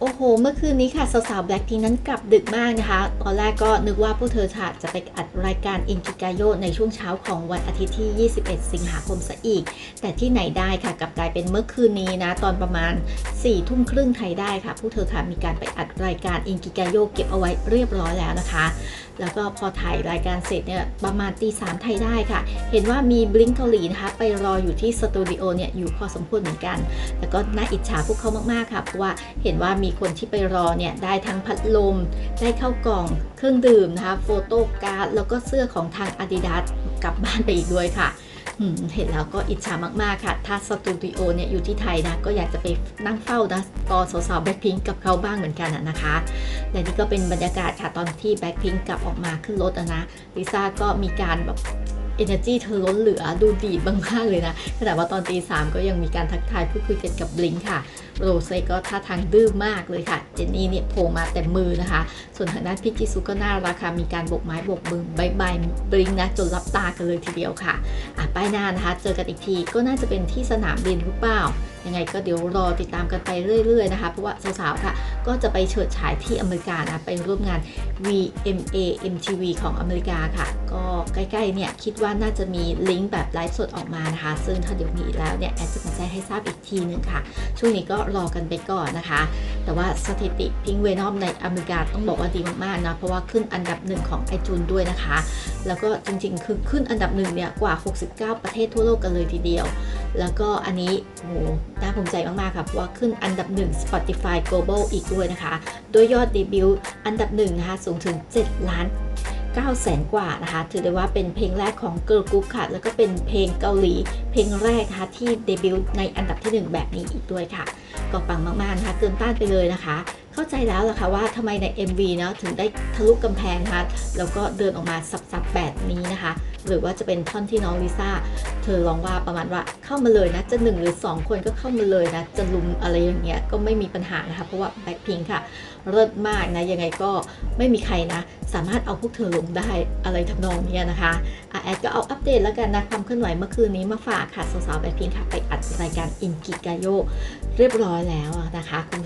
โอ้โห เมื่อคืนนี้ค่ะ สาวๆ Blackpink นั้นกลับดึกมากนะคะ ตอนแรกก็นึกว่าพวกเธอค่ะจะไปอัดรายการอินกิกาโยในช่วงเช้าของวันอาทิตย์ที่ 21 สิงหาคมซะอีก แต่ที่ไหนได้ค่ะ กลับกลายเป็นเมื่อคืนนี้นะ ตอนประมาณ4ี่ทุ่มครึ่งไทยได้ค่ะ พวกเธอค่ะมีการไปอัดรายการอินกิกาโยเก็บเอาไว้เรียบร้อยแล้วนะคะ แล้วก็พอถ่ายรายการเสร็จเนี่ยประมาณตีสามไทยได้ค่ะ เห็นว่ามีบลิงเกาหลีนะคะไปรออยู่ที่สตูดิโอเนี่ยอยู่พอสมควรเหมือนกัน แล้วก็น่าอิจฉาพวกเขามากๆค่ะ เพราะว่าเห็นว่ามีคนที่ไปรอเนี่ยได้ทั้งพัดลม ได้เข้ากล่อง เครื่องดื่มนะคะ โฟโต้การ์ด แล้วก็เสื้อของทาง Adidas กลับบ้านไปอีกด้วยค่ะเห็นแล้วก็อิจฉามาก ๆ ค่ะ ถ้าสตูดิโอเนี่ยอยู่ที่ไทยนะ ก็อยากจะไปนั่งเฝ้านะตอสาวๆแบ็คพิงกับเขาบ้างเหมือนกันอะนะคะ และนี่ก็เป็นบรรยากาศค่ะ ตอนที่แบ็คพิงกลับออกมาขึ้นรถนะลิซ่าก็มีการแบบ energy เธอล้นเหลือดูดีดมากๆเลยนะขณะว่าตอนตีสามก็ยังมีการทักทายพูดคุยกันกับบลิงค่ะโรเซ่ก็ท่าทางดื้อมากเลยค่ะ เจนนี่เนี่ยโผล่มาแต่มือนะคะ ส่วนทางด้านพี่จิซุก็น่ารักค่ะ มีการบกไม้บกมือบายบายบลิงนะจนรับตากันเลยทีเดียวค่ะ อะป้ายหน้านะคะ เจอกันอีกทีก็น่าจะเป็นที่สนามบินหรือเปล่า ยังไงก็เดี๋ยวรอติดตามกันไปเรื่อย ๆ นะคะ เพราะว่าสาวๆค่ะ ก็จะไปเฉิดฉายที่อเมริกานะไปร่วมงาน VMA MTV ของอเมริกาค่ะ ก็ใกล้ๆเนี่ยคิดว่าาน่าจะมีลิงก์แบบไลฟ์สดออกมานะคะ ซึ่งถ้าเดี๋ยวมีแล้วเนี่ยแอดจะมาแจ้งให้ทราบอีกทีหนึ่งค่ะ ช่วงนี้ก็รอกันไปก่อนนะคะ แต่ว่าสถิติพิงเวนอมในอเมริกาต้องบอกว่าดีมากๆนะเพราะว่าขึ้นอันดับหนึ่งของไอจูนด้วยนะคะ แล้วก็จริงๆ คือขึ้นอันดับหนึ่งเนี่ยกว่า 69 ประเทศทั่วโลกกันเลยทีเดียว แล้วก็อันนี้โหน่าภูมิใจมากๆค่ะเพราะว่าขึ้นอันดับหนึ่ง Spotify Global อีกด้วยนะคะ โดยยอดเดบิวต์อันดับหนึ่งนะคะสูงถึง 7 ล้าน 9แสนกว่านะคะ ถือได้ว่าเป็นเพลงแรกของ Girl Group ค่ะ แล้วก็เป็นเพลงเกาหลี เพลงแรกนะคะที่เดบิวต์ในอันดับที่ 1 แบบนี้อีกด้วยค่ะ ก็ปังมากๆนะคะ เกินต้านไปเลยนะคะ เข้าใจแล้วล่ะค่ะว่าทำไมใน MV เนาะถึงได้ทะลุกำแพงนะคะแล้วก็เดินออกมาสับๆแบบนี้นะคะ หรือว่าจะเป็นท่อนที่น้องลิซ่าเธอร้องว่าประมาณว่าเข้ามาเลยนะจะหนึ่งหรือ 2 คนก็เข้ามาเลยนะจะลุมอะไรอย่างเงี้ยก็ไม่มีปัญหานะคะเพราะว่าแบ็คพิงค่ะเลิศมากนะยังไงก็ไม่มีใครนะ สามารถเอาพวกเธอลงได้อะไรทำนองเนี้ยนะคะอะแอดก็เอาอัปเดตแล้วกันนะความเคลื่อนไหวเมื่อคืนนี้มาฝากค่ะสาวๆแบ็คพิงค่ะไปอัดรายการอินกิกาโยเรียบร้อยแล้วนะคะคุณ